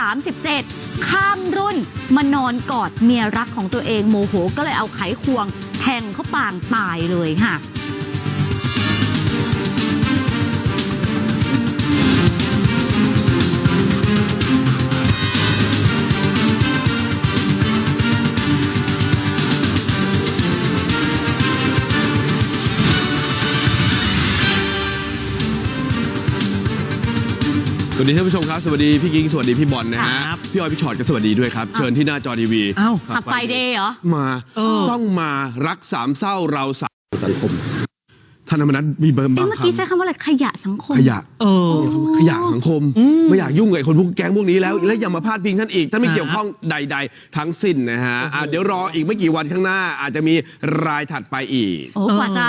37 ข้ามรุ่นมานอนกอดเมียรักของตัวเองโมโห ก็เลยเอาไขควงแทงเขาปางตายเลยค่ะ วัสดีท่านผู้ชมครับ สวัสดีพี่กิ๊งสวัสดีพี่บอลนะฮะ ครับพี่ออยพี่ชอตก็สวัสดีด้วยครับ เชิญที่หน้าจอทีวีอ้าว ขับไฟเดย์เหรอ มาเออ ต้องมารักสามเศร้าเราสามสังคมท่านธรรมนัฐมีเบิร์มเอ๊ะบางเมื่อกี้ใช้คำคำว่าอะไรขยะสังคม ขยะ เออ ขยะสังคมอืมไม่อยากยุ่งกับไอ้คนพวกแก๊งพวกนี้แล้ว แล้วอย่ามาพาดพิงท่านอีก ถ้าไม่ฮะเกี่ยวข้องใด ๆ ทั้งสิ้นนะฮะอะโอ้โหเดี๋ยวรออีกไม่กี่วันข้างหน้า อาจจะมีรายถัดไปอีก โอ้เออกว่าจะ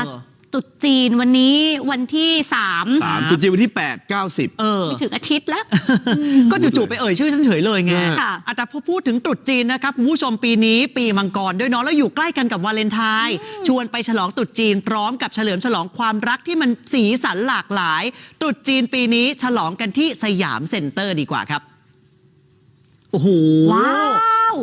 ตรุดจีนวันนี้วันที่สามสามตุจีนวันที่8 90เออ ไม่ถึงอาทิตย์แล้ว ก็จู่ๆไปเอ่ยชื่อฉันเฉยเลยไงค่ะอะแต่พอพูดถึงตรุษจีนนะครับคุณผู้ชมปีนี้ปีมังกรด้วยเนาะแล้วอยู่ใกล้กันกับวาเลนไทน์ชวนไปฉลองตรุษจีนพร้อมกับเฉลิมฉลองความรักที่มันสีสันหลากหลายตรุษจีนปีนี้ฉลองกันที่สยามเซ็นเตอร์ดีกว่าครับโอ้โหว้าว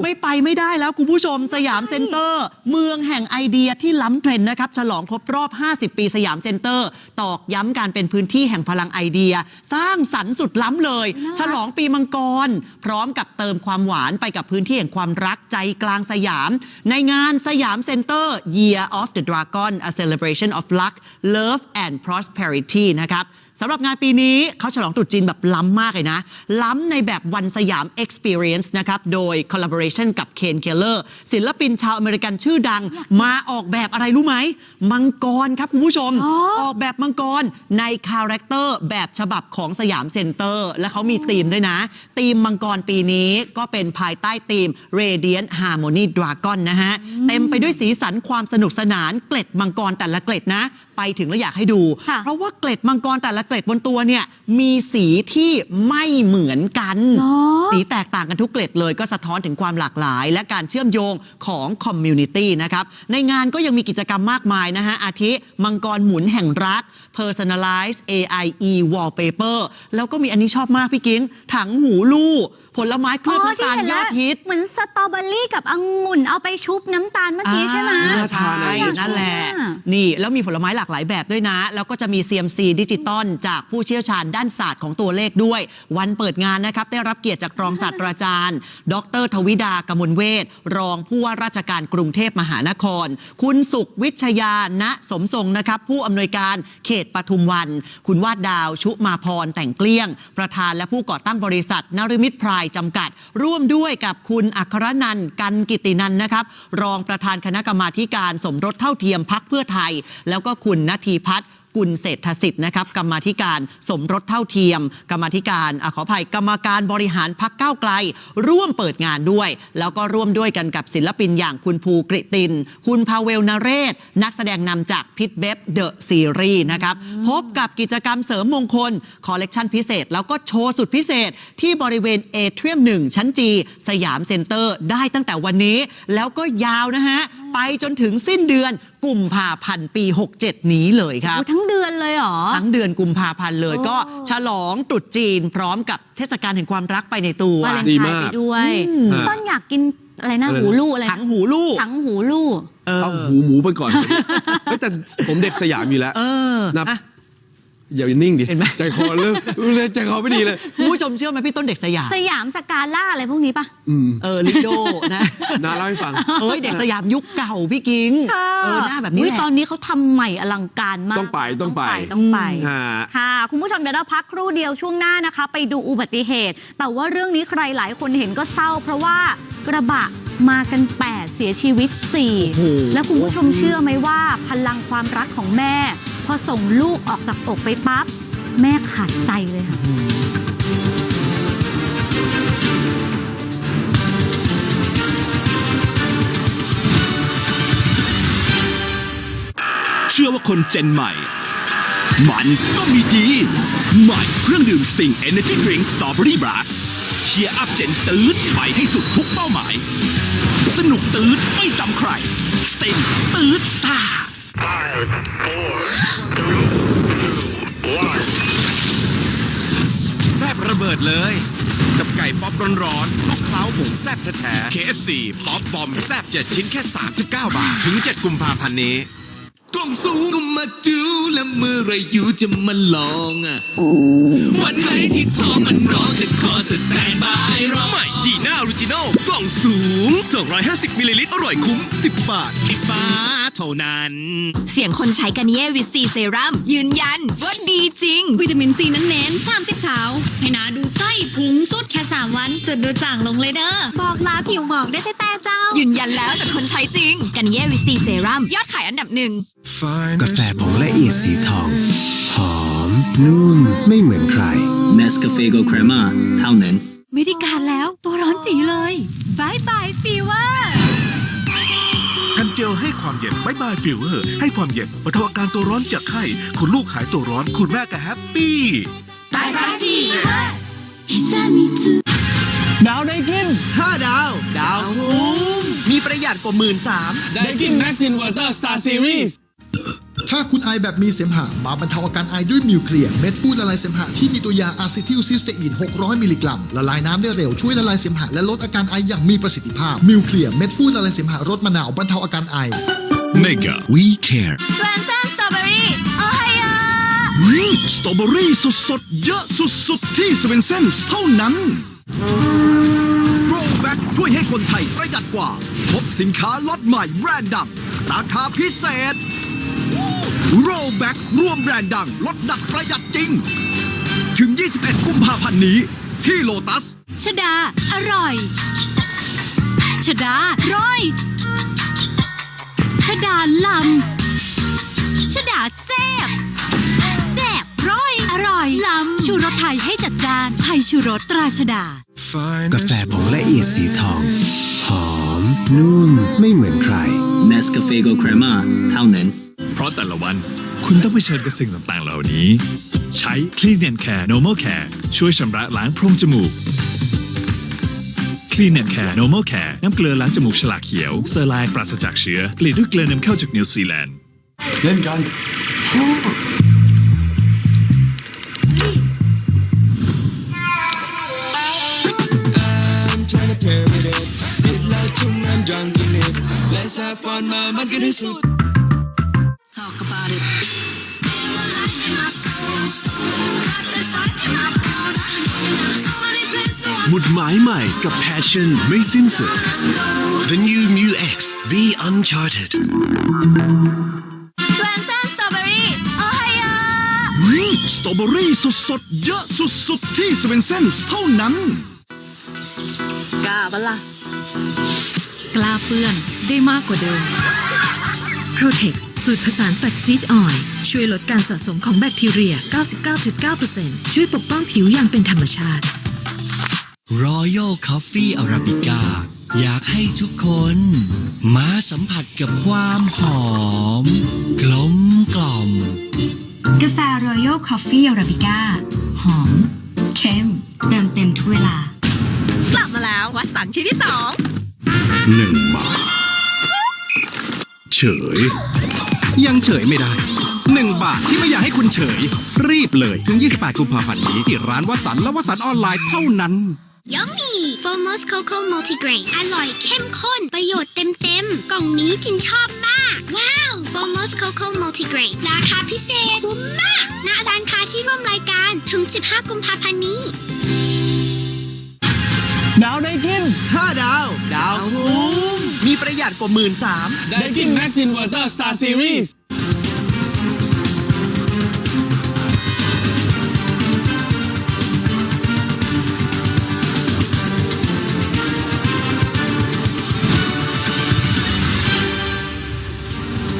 ไม่ไปไม่ได้แล้วคุณผู้ชมสยามเซ็นเตอร์ เมืองแห่งไอเดียที่ล้ำเทรนด์นะครับ ฉลองครบรอบ 50 ปีสยามเซ็นเตอร์ ตอกย้ำการเป็นพื้นที่แห่งพลังไอเดีย สร้างสรรค์สุดล้ำเลยน่ารักฉลองปีมังกร พร้อมกับเติมความหวานไปกับพื้นที่แห่งความรักใจกลางสยาม ในงานสยามเซ็นเตอร์ Year of the Dragon a celebration of luck love and prosperity นะครับ สำหรับงานปีนี้เขาฉลองตรุษจีนแบบล้ำมากเลยนะ ล้ำในแบบวันสยาม Experience นะครับ โดย collaboration กับเคนเคลเลอร์ศิลปินชาวอเมริกันชื่อดัง มาออกแบบอะไรรู้ไหม มังกรครับคุณผู้ชมอ๋อออกแบบมังกรในคาแรคเตอร์แบบฉบับของสยามเซ็นเตอร์ และเขามีธีมด้วยนะ ธีมมังกรปีนี้ก็เป็นภายใต้ธีม Radiant Harmony Dragon นะฮะ เต็มไปด้วยสีสันความสนุกสนานเกล็ดมังกรแต่ละเกล็ดนะ ไปถึงแล้วอยากให้ดู ค่ะเพราะว่าเกล็ดมังกรแต่ละเกล็ดบนตัวเนี่ยมีสีที่ไม่เหมือนกัน เหรอ สีแตกต่างกันทุกเกล็ดเลยก็สะท้อนถึงความหลากหลาย และการเชื่อมโยงของคอมมูนิตี้นะครับ ในงานก็ยังมีกิจกรรมมากมายนะฮะ อาทิ มังกรหมุนแห่งรัก Personalized AIE Wallpaper แล้วก็มีอันนี้ชอบมากพี่กิ้ง ถังหูลู่ ผลไม้เคลือบน้ำตาลยอดฮิตเหมือนสตรอเบอรี่กับองุ่นเอาไปชุบน้ำตาลเมื่อกี้ใช่ไหม อ่าน่าทานใช่อะนั่นแหละอ่านี่ แล้วมีผลไม้หลากหลายแบบด้วยนะ แล้วก็จะมี CMC ดิจิตอลจากผู้เชี่ยวชาญด้านศาสตร์ของตัวเลขด้วย วันเปิดงานนะครับ ได้รับเกียรติจากรองศาสตราจารย์ ดร ทวิดากมลเวทรองผู้ว่าราชการกรุงเทพมหานคร คุณสุขวิชยาณสมทรงนะครับ ผู้อำนวยการเขตปทุมวัน คุณวาดดาวชุมาพรแต่งเกลี้ยง ประธานและผู้ก่อตั้งบริษัทนริมิตรพรายจำกัด ร่วมด้วยกับคุณอัครนันท์กันกิตินันนะครับ รองประธานคณะกรรมาการสมรสเท่าเทียมพักเพื่อไทย แล้วก็คุณนาทีพัฒน์ กุลเศรษฐสิทธิ์นะครับกรรมาธิการสมรสเท่าเทียม กรรมาธิการอะขออภัยกรรมการบริหารพักก้าวไกล ร่วมเปิดงานด้วย แล้วก็ร่วมด้วยกันกับศิลปินอย่างคุณภูกริติน คุณพาเวลนเรศ นักแสดงนำจากพิทเบฟเดอะซีรีส์นะครับ พบกับกิจกรรมเสริมมงคล คอลเลกชันพิเศษ แล้วก็โชว์สุดพิเศษ ที่บริเวณเอเทียม1ชั้นจีสยามเซ็นเตอร์ ได้ตั้งแต่วันนี้ แล้วก็ยาวนะฮะ ไปจนถึงสิ้นเดือนกุมภาพันธ์ปี 67 นี้เลยครับโอ้ทั้งเดือนเลยเหรอ ทั้งเดือนกุมภาพันธ์เลยโอ้ ก็ฉลองตรุษจีน พร้อมกับเทศกาลแห่งความรักไปในตัววาเลนดีไทมากน์ไปด้วยอืมต้นอยากกินอะไรนะอะไรนะ หูลู่อะไรนะถังหูลูกถังหูลู่ เออเอาหูหมูไปก่อน เฮ้ยแต่ผมเด็กสยามอยู่แล้ว เออนับ อะ อย่านิ่งดิ เห็นไหม ใจคอเริ่มเริ่มใจคอไม่ดีเลย คุณผู้ชมเชื่อไหมพี่ต้นเด็กสยาม สยามสกาล่าอะไรพวกนี้ปะ อืมเออลิโดนะนาเล่าให้ฟัง เอ้ยเด็กสยามยุคเก่าพี่กิ้งเออหน้าแบบนี้อุ๊ยแหละตอนนี้เขาทำใหม่อลังการมากต้องไปต้องไป ต้องไปฮะค่ะ คุณผู้ชมเดี๋ยวเราพักครู่เดียวช่วงหน้านะคะ ไปดูอุบัติเหตุ แต่ว่าเรื่องนี้ใครหลายคนเห็นก็เศร้า เพราะว่ากระบะมากัน 8 เสียชีวิต โอ้โห 4 แล้วคุณผู้ชมเชื่อไหมว่าพลังความรักของแม่ พอส่งลูกออกจากอกไปปั๊บ แม่ขาดใจเลยค่ะ เชื่อว่าคนเจนใหม่ มันก็มีดี ใหม่เครื่องดื่มสติง Energy Drink Strawberry Blast เชียร์อัพเจนตืดไปให้สุดทุกเป้าหมาย สนุกตืดไม่ซ้ำใครสติงตืดซ่า Five, four, three, two, one. แซบระเบิดเลย กับไก่ป๊อปร้อนๆคลุกเคล้าผงแซ่บแท้ๆ KFC ป๊อปบอมแซ่บ7 ชิ้นแค่ 39 บาท ถึง 7 กุมภาพันธ์นี้ กล่องสูงก็มาจูแล้วเมื่อไรอยู่จะมาลองอะ วันไหนที่ท้องมันร้องจะขอสแตนบายรอใหม่ดีน่าออริจินอลกล่องสูง 250มิลลิลิตรอร่อยคุ้ม 10 บาทที่ฟ้าเท่านั้น เสียงคนใช้กันเย่วิตซีเซรั่มยืนยันว่าดีจริง วิตามินซีนั้นเน้น30ขาวให้หนาดูไส้พุงสุดแค่ 3 วันจุดดูจ่างลงเลยเด้อบอกลาผิวหมอกได้แต่แต่เจ้า ยืนยันแล้วจากคนใช้จริงกันเย่วิตซีเซรั่มยอดขายอันดับหนึ่งกาแฟผงละเอียดสีทอง หอม นุ่ม ไม่เหมือนใคร Nescafe Go Crema เท่านั้น ไม่ได้การแล้วตัวร้อนจีเลยบายบายฟีเวอร์กันเจลให้ความเย็นบายบายฟิวเวอร์ ให้ความเย็นบรรเทาอาการตัวร้อนจากไข้ คุณลูกหายตัวร้อน คุณแม่ก็แฮปปี้ดาวได้กิน 5 ดาว ดาวคุ้มมีประหยัดกว่าหมื่นสามได้กิน Max Inverter Star Series ถ้าคุณไอแบบมีเสมหะมาบรรเทาอาการไอด้วยนิวเคลียร์เม็ดฟูดละลายเสมหะที่มีตัวยาอะซิทิลซิสเตอีน 600 มิลลิกรัม ละลายน้ำได้เร็วช่วยละลายเสมหะและลดอาการไออย่างมีประสิทธิภาพนิวเคลียร์เม็ดฟูดละลายเสมหะรสมะนาวบรรเทาอาการไอ Mega We Care แฟนซ่าสตรอเบอรี่โอไฮยาสตรอเบอรี่สดๆ เยอะสุดๆ ที่สเวนเซนเท่านั้นโรแบ็กช่วยให้คนไทยประหยัดกว่า พบสินค้าล็อตใหม่แบรนด์ดังราคาพิเศษ โรแบ็กร่วมแบรนด์ดัง ลดหนักประหยัดจริง ถึง 21 กุมภาพันธ์นี้ ที่โลตัส ชดา อร่อย ชดาร้อย ชดาลำ ชดาแซบแซบร้อย อร่อยลำ ชูรสไทยให้จัดจาน ไทยชูรสตราชดากาแฟผงละเอียดสีทองหอม นุ่มไม่เหมือนใคร Nescafe Go Crema เท่านั้น เพราะแต่ละวัน คุณต้องเผชิญกับสิ่งต่างๆ เหล่านี้ ใช้ Clean and Care Normal Care ช่วยชำระล้างโพรงจมูก Clean and Care Normal Care น้ำเกลือล้างจมูกฉลากเขียวเซอร์ไลน์ปราศจากเชื้อผลิตด้วยเกลือนำเข้าจากนิวซีแลนด์เล่นกัน หมุดหมายใหม่กับ Passion ไม่สิ้นสุด The new Mu X Be Uncharted แฟนซ่าสตรอเบอรี่โอไฮยาสตรอเบอรี่สดๆเยอะสุดๆที่สเวนเซนเท่านั้นกล้าปะล่ะ กล้าเปื้อนได้มากกว่าเดิม Protex สูตรผสานแฟกซีดออยล์ช่วยลดการสะสมของแบคทีเรีย 99.9%ช่วยปกป้องผิวอย่างเป็นธรรมชาติ Royal Coffee Arabica อยากให้ทุกคน มาสัมผัสกับความหอม กลมกล่อม กาแฟ Royal Coffee Arabica หอม เข้มเติมเต็มทุกเวลากลับมาแล้ ววัดสันชิ้นที่สองหนึ่งบาทเฉย ยังเฉยไม่ได้1บาทที่ไม่อยากให้คุณเฉย รีบเลยถึง 28 กุมภาพันธ์นี้ ที่ร้านวสันต์และวสันต์ออนไลน์เท่านั้น Yummy Formos Cocoa Multigrain อร่อยเข้มข้น ประโยชน์เต็มๆกล่องนี้จินชอบมาก ว้าว Formos Cocoa Multigrain ราคาพิเศษคุ้มมากณร้านค้าที่ร่วมรายการถึง 15 กุมภาพันธ์นี้ ประหยัดกว่าหมื่นสามได้กิน Max Inverter Star Series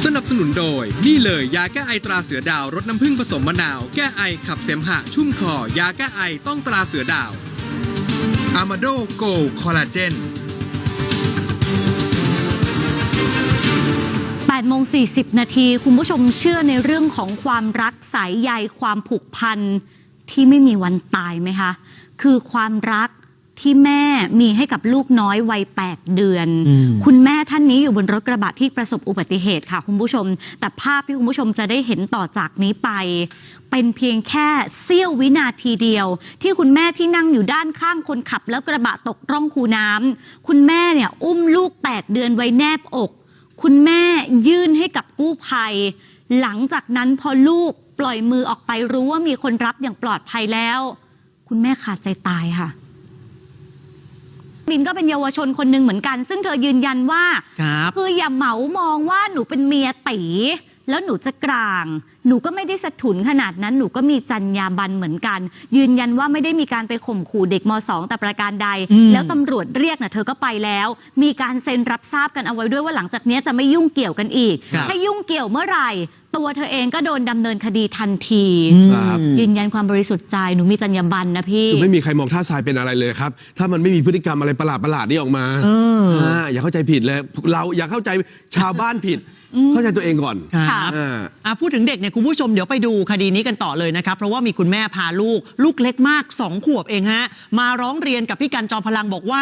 สนับสนุนโดย นี่เลยยาแก้ไอตราเสือดาวรสน้ำผึ้งผสมมะนาว แก้ไอขับเสมหะ ชุ่มคอ ยาแก้ไอต้องตราเสือดาวอามาโดโกคอลลาเจน 8โมง40 นาที คุณผู้ชมเชื่อในเรื่องของความรักสายใยความผูกพันที่ไม่มีวันตายไหมคะ คือความรักที่แม่มีให้กับลูกน้อยวัย 8 เดือนอืมคุณแม่ท่านนี้อยู่บนรถกระบะที่ประสบอุบัติเหตุค่ะคุณผู้ชม แต่ภาพที่คุณผู้ชมจะได้เห็นต่อจากนี้ไป เป็นเพียงแค่เสี้ยววินาทีเดียว ที่คุณแม่ที่นั่งอยู่ด้านข้างคนขับแล้วกระบะตกร่องคูน้ำคุณแม่เนี่ยอุ้มลูก 8 เดือนไว้แนบอก คุณแม่ยื่นให้กับกู้ภัย หลังจากนั้นพอลูกปล่อยมือออกไปรู้ว่ามีคนรับอย่างปลอดภัยแล้ว คุณแม่ขาดใจตายค่ะบินก็เป็นเยาวชนคนหนึ่งเหมือนกัน ซึ่งเธอยืนยันว่าครับคืออย่าเหมามองว่าหนูเป็นเมียตี แล้วหนูจะกลาง หนูก็ไม่ได้สะทุนขนาดนั้น หนูก็มีจรรยาบรรณเหมือนกัน ยืนยันว่าไม่ได้มีการไปข่มขู่เด็กม .2 แต่ประการใดอืมแล้วตำรวจเรียกน่ะเธอก็ไปแล้ว มีการเซ็นรับทราบกันเอาไว้ด้วยว่าหลังจากเนี้ยจะไม่ยุ่งเกี่ยวกันอีกครับถ้ายุ่งเกี่ยวเมื่อไหร่ ตัวเธอเองก็โดนดำเนินคดีทันที ครับ ยืนยันความบริสุทธิ์ใจ หนูมีจรรยาบรรณนะพี่ คือไม่มีใครมองท่าทรายเป็นอะไรเลยครับ ถ้ามันไม่มีพฤติกรรมอะไรประหลาดประหลาดๆนี่ออกมาเอออ่าอย่าเข้าใจผิดเลย เราอย่าเข้าใจชาวบ้านผิด เข้าใจตัวเองก่อน ครับอ่า อะพูดถึงเด็กเนี่ยคุณผู้ชมเดี๋ยวไปดูคดีนี้กันต่อเลยนะครับ เพราะว่ามีคุณแม่พาลูก ลูกเล็กมาก 2 ขวบเองฮะ มาร้องเรียนกับพี่กันจอมพลังบอกว่า